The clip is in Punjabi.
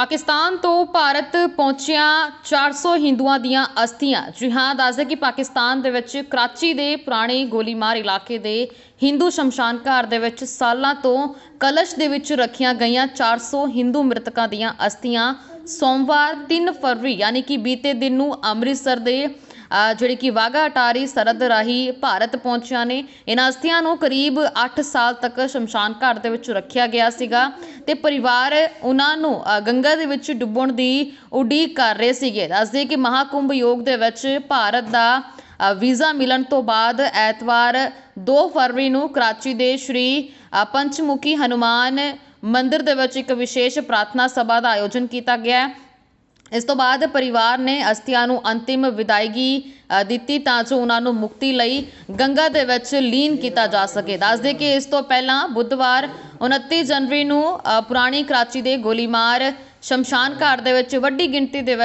ਪਾਕਿਸਤਾਨ ਤੋਂ ਭਾਰਤ ਪਹੁੰਚੀਆਂ 400 ਹਿੰਦੂਆਂ ਦੀਆਂ ਅਸਥੀਆਂ। ਜੀ ਹਾਂ ਦੱਸਦੇ ਕਿ ਪਾਕਿਸਤਾਨ ਦੇ ਵਿੱਚ ਕਰਾਚੀ ਦੇ ਪੁਰਾਣੇ ਗੋਲੀਮਾਰ ਇਲਾਕੇ ਦੇ ਹਿੰਦੂ ਸ਼ਮਸ਼ਾਨ ਘਾਟ ਦੇ ਵਿੱਚ ਸਾਲਾਂ ਤੋਂ ਕਲਸ਼ ਦੇ ਵਿੱਚ ਰੱਖੀਆਂ ਗਈਆਂ 400 ਹਿੰਦੂ ਮ੍ਰਿਤਕਾਂ ਦੀਆਂ ਅਸਥੀਆਂ। ਸੋਮਵਾਰ 3 ਫਰਵਰੀ, ਯਾਨੀ ਕਿ ਬੀਤੇ ਦਿਨ ਨੂੰ ਅੰਮ੍ਰਿਤਸਰ ਦੇ ਜਿਹੜੀ ਕਿ ਵਾਘਾ ਅਟਾਰੀ ਸਰਹੱਦ ਰਾਹੀਂ ਭਾਰਤ ਪਹੁੰਚੀਆਂ ਨੇ ਇਹਨਾਂ ਅਸਥੀਆਂ ਨੂੰ ਕਰੀਬ 8 ਸਾਲ ਤੱਕ ਸ਼ਮਸ਼ਾਨ ਘਾਟ ਦੇ ਵਿੱਚ ਰੱਖਿਆ ਗਿਆ ਸੀਗਾ ਤੇ ਪਰਿਵਾਰ ਉਹਨਾਂ ਨੂੰ ਗੰਗਾ ਦੇ ਵਿੱਚ ਡੁੱਬਣ ਦੀ ਉਡੀਕ ਕਰ ਰਹੇ ਸੀਗੇ। ਦੱਸਦੇ ਕਿ ਮਹਾਕੁੰਭ ਯੋਗ ਦੇ ਵਿੱਚ ਭਾਰਤ ਦਾ ਵੀਜ਼ਾ ਮਿਲਣ ਤੋਂ ਬਾਅਦ ਐਤਵਾਰ 2 ਫਰਵਰੀ ਨੂੰ ਕਰਾਚੀ ਦੇ ਸ਼੍ਰੀ ਪੰਚਮੁਖੀ ਹਨੂਮਾਨ ਮੰਦਿਰ ਦੇ ਵਿੱਚ ਇੱਕ ਵਿਸ਼ੇਸ਼ ਪ੍ਰਾਰਥਨਾ ਸਭਾ ਦਾ ਆਯੋਜਨ ਕੀਤਾ ਗਿਆ। ਇਸ ਤੋਂ ਬਾਅਦ ਪਰਿਵਾਰ ਨੇ ਅਸਥੀਆਂ ਨੂੰ ਅੰਤਿਮ ਵਿਦਾਇਗੀ ਦਿੱਤੀ ਤਾਂ ਜੋ ਉਹਨਾਂ ਨੂੰ ਮੁਕਤੀ ਲਈ ਗੰਗਾ ਦੇ ਵਿੱਚ ਲੀਨ ਕੀਤਾ ਜਾ ਸਕੇ। ਦੱਸਦੇ ਕਿ ਇਸ ਤੋਂ ਪਹਿਲਾਂ ਬੁੱਧਵਾਰ 29 ਜਨਵਰੀ ਨੂੰ ਪੁਰਾਣੀ ਕਰਾਚੀ ਦੇ ਗੋਲੀਮਾਰ ਸ਼ਮਸ਼ਾਨ ਘਾਟ ਦੇ ਵਿੱਚ ਵੱਡੀ ਗਿਣਤੀ ਦੇ ਵਿੱਚ